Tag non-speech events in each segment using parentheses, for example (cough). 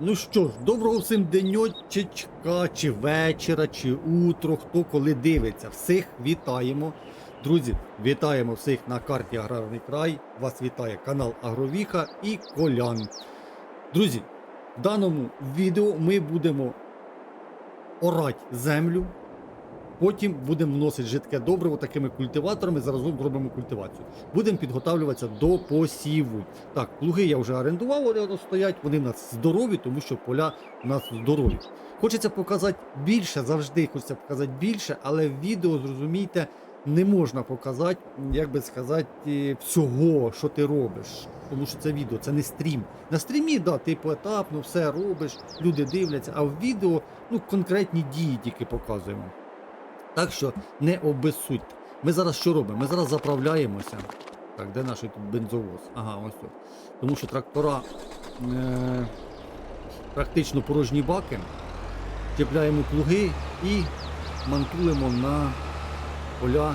Ну що ж, доброго всім деньочечка, чи вечора, чи утро, хто коли дивиться. Всіх вітаємо. Друзі, вітаємо всіх на карті Аграрний край. Вас вітає канал Агровіха і Колян. Друзі, в даному відео ми будемо орати землю. Потім будемо вносити жидке добриво такими культиваторами. Заразом зробимо культивацію. Будемо підготовлюватися до посіву. Так, плуги я вже орендував, вони стоять, вони в нас здорові, тому що поля у нас здорові. Хочеться показати більше, завжди хочеться показати більше, але в відео, зрозумійте, не можна показати, як би сказати, е, всього, що ти робиш. Тому що це відео, це не стрім. На стрімі, да, ти поетапно все робиш, люди дивляться, а в відео ну, конкретні дії тільки показуємо. Так що не обезсудьте. Ми зараз що робимо? Ми зараз заправляємося. Так, де наш тут бензовоз? Ага, ось тут. Тому що трактора е, практично порожні баки. Чіпляємо плуги і мантулимо на поля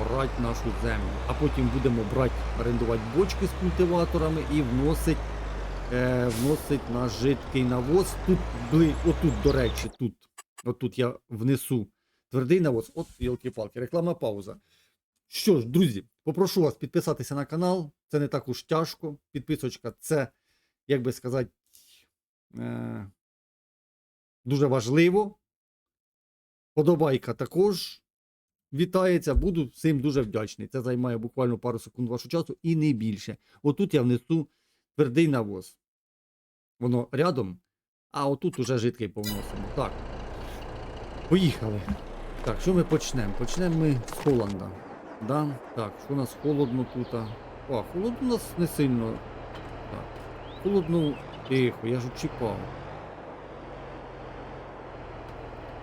орати нашу землю. А потім будемо брати, орендувати бочки з культиваторами і вносить, е, вносить наш жидкий навоз. Тут отут, до речі, тут. Отут я внесу твердий навоз. От ялки-палки, реклама пауза. Що ж, друзі, попрошу вас підписатися на канал. Це не так уж тяжко. Підписочка це, як би сказати, е, дуже важливо. Подобайка також вітається. Буду всім дуже вдячний. Це займає буквально пару секунд вашого часу і не більше. Отут я внесу твердий навоз. Воно рядом, а отут уже жидкий повносимо. Так. Поїхали. Так, що ми почнемо? Почнемо ми з Холланда. Да? Так, що у нас холодно тут? А, холодно у нас не сильно. Так. Холодно тихо, я ж чіпав.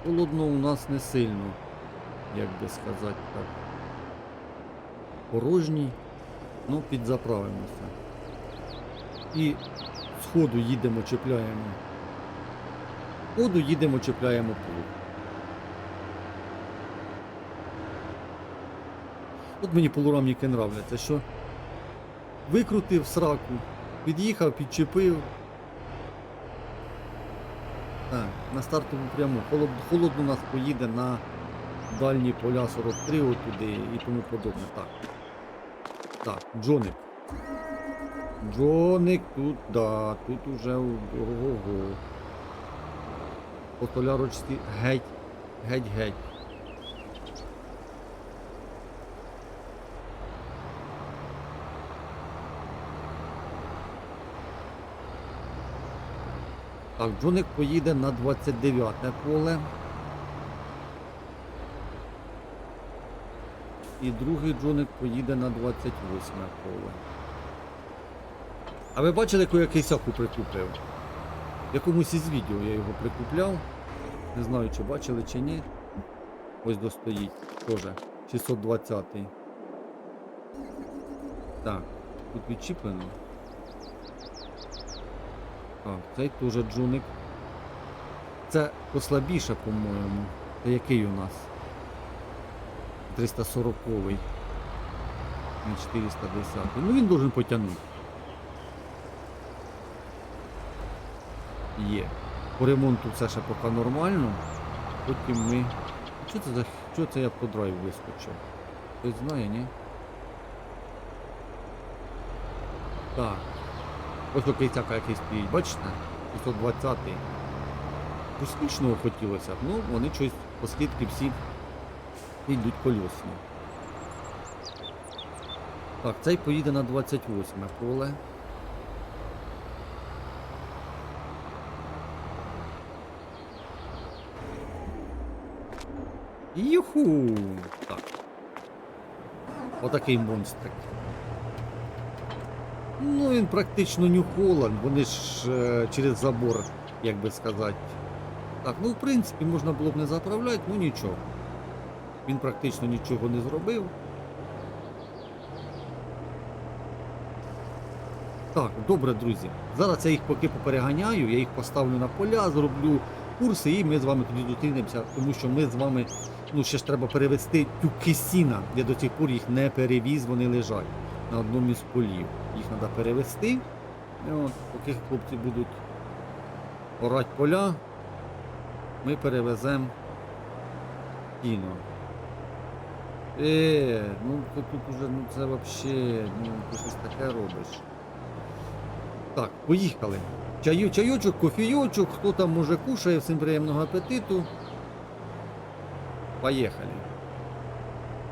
Холодно у нас не сильно, як би сказати так. Порожній, ну підзаправимося. І з ходу їдемо, чіпляємо. Ходу їдемо, чіпляємо плуг. От мені полурамники нравляться, що викрутив сраку, під'їхав, підчепив. Так, на стартову пряму. Холод, холодно у нас поїде на дальні поля 43 отуди і тому подобне. Так. Так, Джоник. Джоник тут, да, тут уже ого-го. По геть, геть, Так, Джоник поїде на 29 поле. І другий Джоник поїде на 28 поле. А ви бачили, яку я кейсаку прикупив? Якомусь із відео я його прикупляв. Не знаю, чи бачили, чи ні. Ось достоїть теж. 620-й. Так, тут відчіплено. Так, цей теж джуник. Це послабіше, по-моєму. Це який у нас? 340-й. Не 410. Ну він должен потягнути. Є. По ремонту все ще поки нормально. Потім ми. Що це за. Що це я по драйв вискочив? Хтось знає, ні? Так. Ось такий цяка який стоїть, бачите? 620-й. Космічного хотілося б, ну вони щось послідки всі йдуть кольосні. Так, цей поїде на 28 поле. Юху! Так. Отакий монстрик. Ну, він практично Нью Холланд, вони ж е, через забор, як би сказати. Так, ну в принципі можна було б не заправляти, ну нічого. Він практично нічого не зробив. Так, добре, друзі. Зараз я їх поки попереганяю, я їх поставлю на поля, зроблю курси і ми з вами тоді зустрінемося, тому що ми з вами, ну ще ж треба перевести тюки сіна. Я до цих пор їх не перевіз, вони лежать на одному із полів. Їх треба перевести от, поки хлопці будуть орати поля, ми перевеземо кіно. Е, ну тут, уже ну це вообще, ну ти щось таке робиш. Так, поїхали. Чаю, чайочок, кофійочок, хто там може кушає, всім приємного апетиту. Поїхали.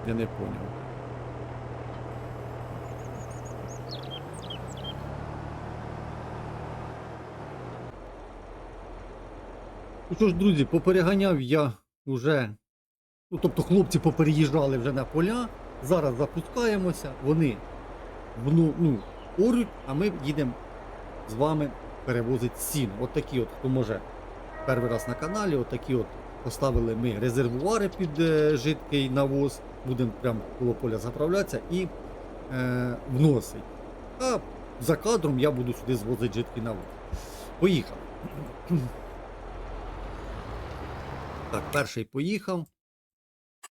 Я не поняв. Ну що ж, друзі, попереганяв я вже. Ну, тобто хлопці попереїжджали вже на поля. Зараз запускаємося, вони вну, ну, орють, а ми їдемо з вами перевозити сіно. От такі от, хто може перший раз на каналі, от такі от поставили ми резервуари під е, жидкий навоз. Будемо прямо коло поля заправлятися і е, вносити. А за кадром я буду сюди звозити жидкий навоз. Поїхав. Так, перший поїхав.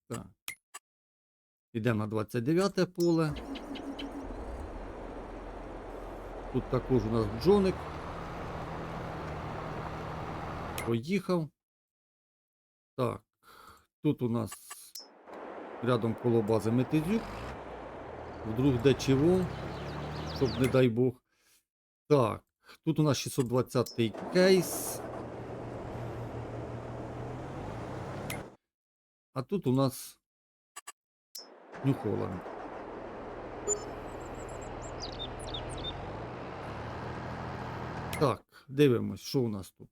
Так. Йдемо на 29 поле. Тут також у нас бджоник. Поїхав. Так. Тут у нас рядом коло бази Метизюк. Вдруг де чого, щоб не дай Бог. Так, тут у нас 620 кейс. А тут у нас Нью-Холланд. Так, дивимось, що у нас тут.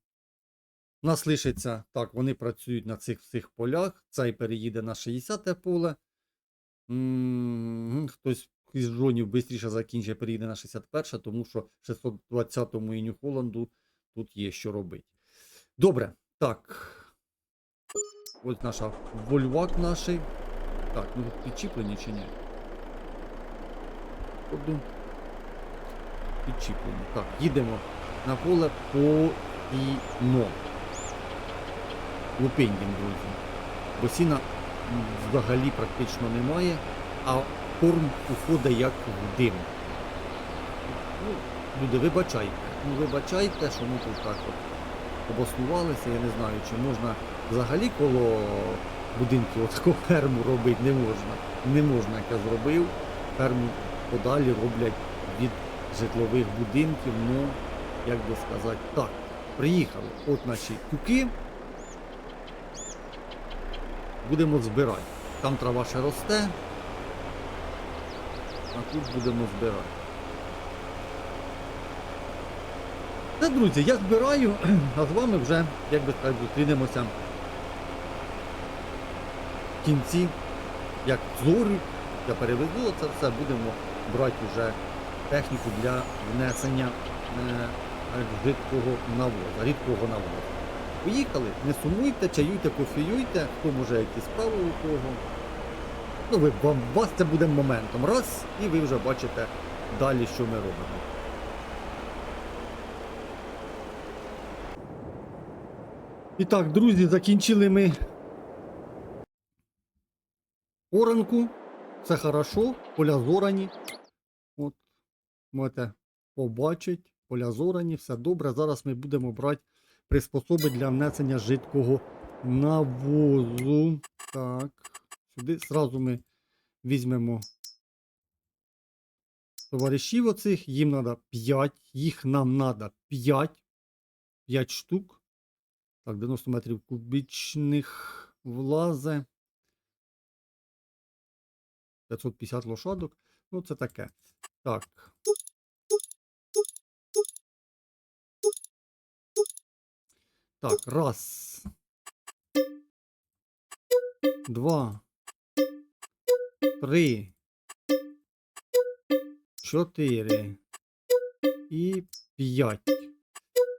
У нас лишиться, так, вони працюють на цих всіх полях. Цей переїде на 60 поле. М, Хтось із жонів швидше закінчить, переїде на 61, тому що 620-му і Нью-Холланду тут є що робити. Добре, так. Ось наша вольвак наший. Так, ну тут підчіплені чи ні? Ходу. Підчіплені. Так, їдемо на поле по іно. Лупендім, друзі. Бо сіна взагалі практично немає, а корм уходить як в дим. Ну, люди, вибачайте. Ну, вибачайте, що ми тут так от обоснувалися. Я не знаю, чи можна взагалі коло будинків таку ферму робити не можна. Не можна, як я зробив. Ферму подалі роблять від житлових будинків. Ну, як би сказати, так. Приїхали. От наші тюки. Будемо збирати. Там трава ще росте. А тут будемо збирати. Та, друзі, я збираю, (clears throat) а з вами вже, як би сказати, зустрінемося кінці, як зорю, я переведу це все, будемо брати вже техніку для внесення е, жидкого навозу, рідкого навозу. Поїхали, не сумуйте, чаюйте, кофеюйте, хто може які справи у кого. Ну, ви, вам, вас це буде моментом. Раз, і ви вже бачите далі, що ми робимо. І так, друзі, закінчили ми оранку. Все хорошо, поля зорані. От, можете побачити, поля зорані, все добре. Зараз ми будемо брати приспособи для внесення жидкого навозу. Так, сюди зразу ми візьмемо товаришів оцих, їм треба 5, їх нам треба 5, 5 штук. Так, 90 метрів кубічних влазе. 550 лошадок. Ну, це таке. Так. Так, раз. Два. Три. Чотири. І п'ять.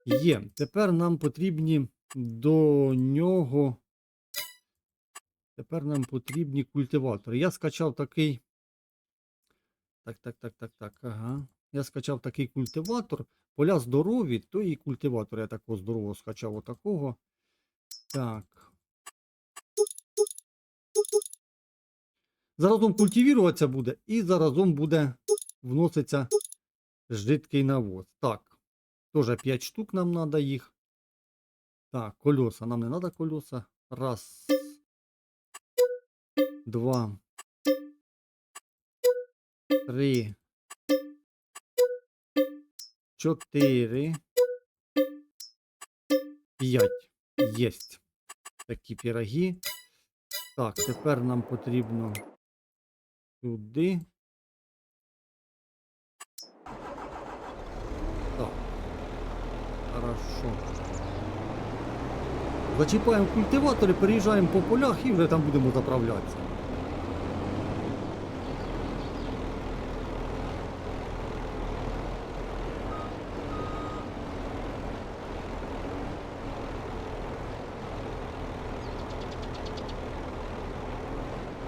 Є. Тепер нам потрібні до нього. Тепер нам потрібні культиватори. Я скачав такий. Так, так, так, так, так. Ага. Я скачав такий культиватор. Поля здорові, то і культиватор я такого здорового скачав отакого. Так. Заразом культивіруватися буде, і заразом буде вноситься Жидкий навоз. Так. Тоже 5 штук нам надо їх. Так, колеса. Нам не надо колеса. Раз. Два. Три. Чотири. П'ять. Єсть. Такі піроги. Так, тепер нам потрібно сюди. Так. Хорошо. Зачіпаємо культиватори, переїжджаємо по полях і вже там будемо заправлятися.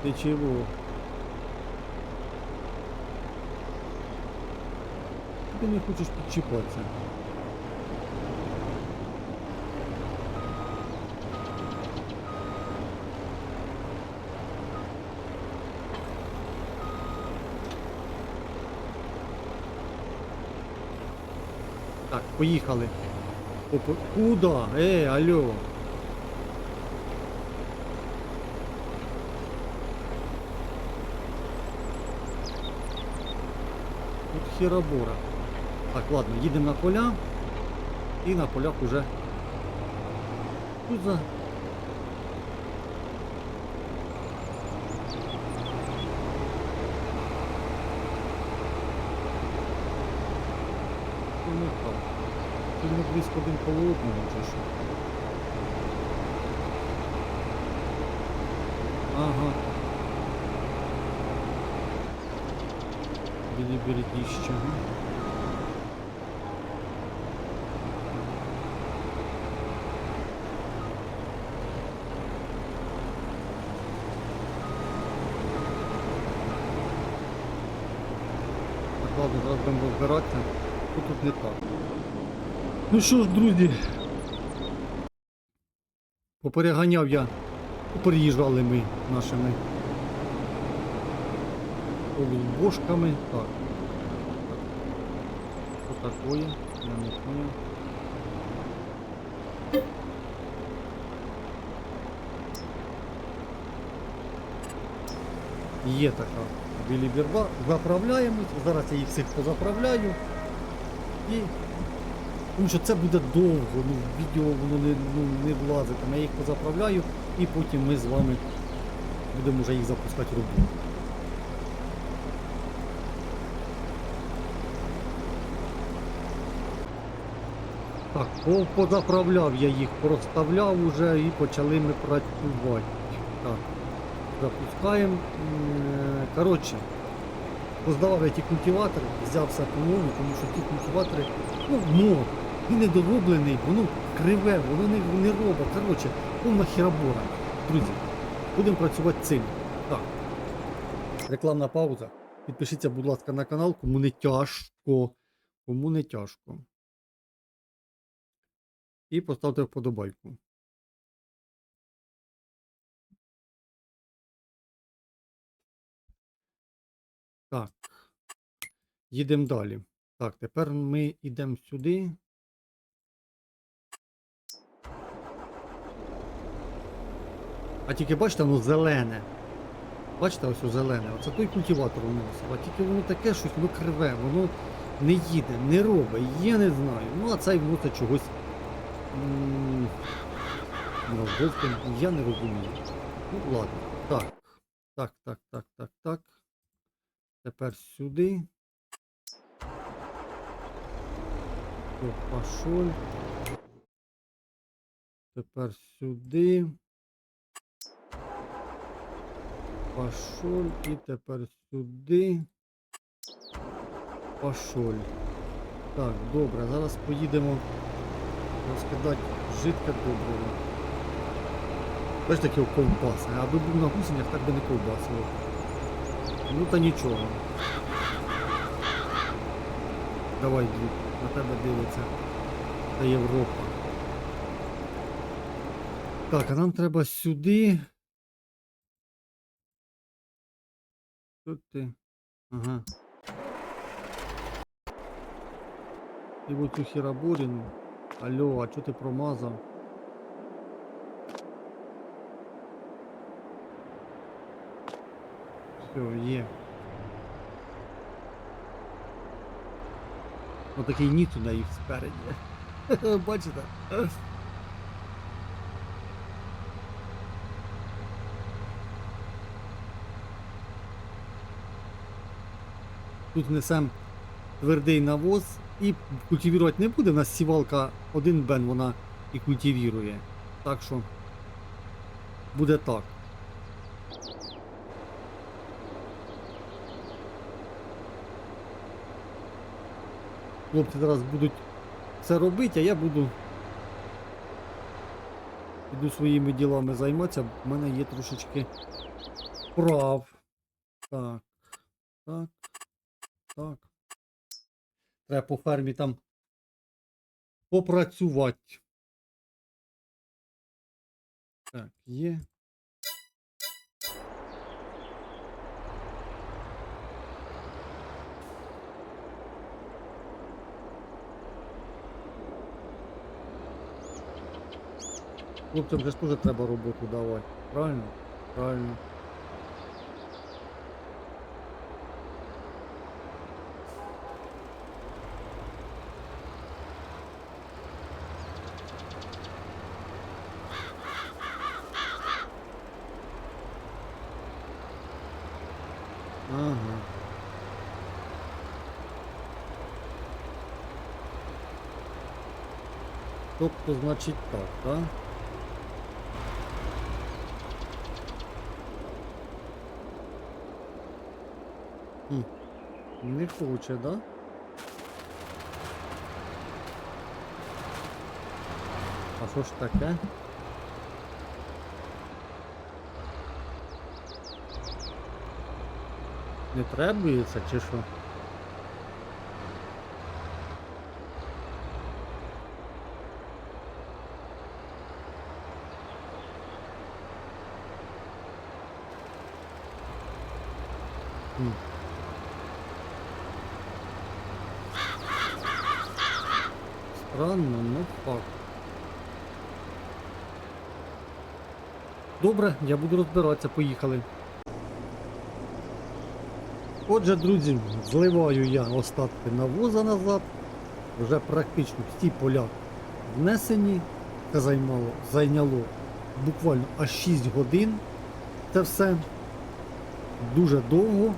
Ты чего? Ты не хочешь підчіпатися. Так, поїхали. Куда? Е, алло. Тут хіробора. Так, ладно, їдемо на поля. І на полях уже. Тут за. Ну, так. Тут не близько один коло чи що? Ага. Білі берегіща. Так, ладно, зараз будемо розбиратися. Що тут не так. Ну що ж, друзі. Попереганяв я. Попереїжджали ми нашими бошками. Так. Что такое? Я не понял. Є така біліберба. Заправляємось. Зараз я їх всіх позаправляю. І. Тому що це буде довго, ну, відео воно не, ну, не влазитиме. Я їх позаправляю і потім ми з вами будемо вже їх запускати в роботу. Так, позаправляв я їх, проставляв уже і почали ми працювати. Так, запускаємо. Коротше, поздавав я ті культиватори, взяв все по-новому, тому що ті культиватори, ну, мод, він недороблений, воно криве, воно не, не робить. Коротше, повна херабора. Друзі, будемо працювати цим. Так. Рекламна пауза. Підпишіться, будь ласка, на канал, кому не тяжко. Кому не тяжко. І поставте вподобайку. Так. Їдемо далі. Так, тепер ми йдемо сюди. А тільки бачите, воно зелене. Бачите, ось зелене. Оце той культиватор вносив. А тільки воно таке щось, воно криве, воно не їде, не робить, я не знаю. Ну, а цей вносить чогось. М, Ну, я не розумію. Ну, ладно. Так. Так, так, так, так, так. Тепер сюди. То пошоль. Тепер сюди. Пошоль. І тепер сюди. Пошоль. Так, добре, зараз поїдемо розкидати жидке добриво. Бачите, таке ковбаси. Аби був на гусенях, так би не ковбасило. Ну та нічого. Давай, дід, на тебе дивиться. Та Європа. Так, а нам треба сюди. Тут ти. Ага. І оцю хірабуріну. Алло, а чого ти промазав? Все, є. Отакий ніт у неї спереді. (laughs) Бачите? Тут несем твердий навоз і культивувати не буде. У нас сівалка один бен вона і культивірує. Так що буде так. Хлопці зараз будуть це робити, а я буду іду своїми ділами займатися. У мене є трошечки прав. Так. Так. Так. Треба по фермі там попрацювати. Так, є. Хлопцям же ж теж треба роботу давати. Правильно? Правильно. Ага. Тобто, значить так, так? Хм. Не хоче, да? А що ж таке? Не требується чи що? Странно, ну факт. Добре, я буду розбиратися, поїхали. Отже, друзі, зливаю я остатки навоза назад. Вже практично всі поля внесені. Це займало, зайняло буквально аж 6 годин. Це все дуже довго.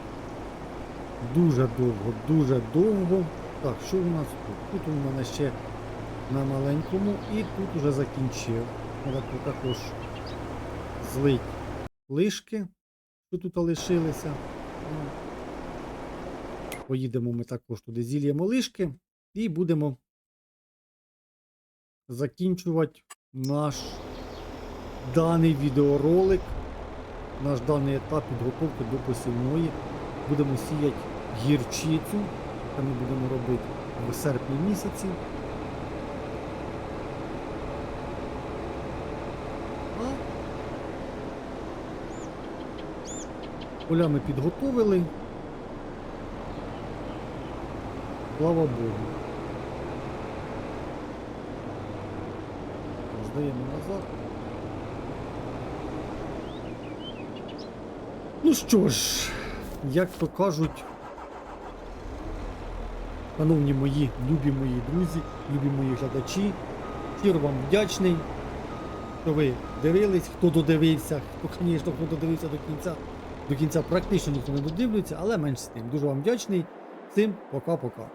Дуже довго, дуже довго. Так, що у нас тут? Тут у мене ще на маленькому і тут уже закінчив. Треба також злить лишки, що тут лишилися. Поїдемо ми також туди, зільємо лишки і будемо закінчувати наш даний відеоролик, наш даний етап підготовки до посівної. Будемо сіяти гірчицю. Це ми будемо робити в серпні місяці. Поля ми підготовили. Слава Богу. Здаємо назад. Ну що ж, як то кажуть, шановні мої, любі мої друзі, любі мої глядачі, щиро вам вдячний, що ви дивились, хто додивився, хто, звісно, хто додивився до кінця. До кінця практично ніхто не додивлюється, але менш з тим. Дуже вам вдячний. Всім пока-пока.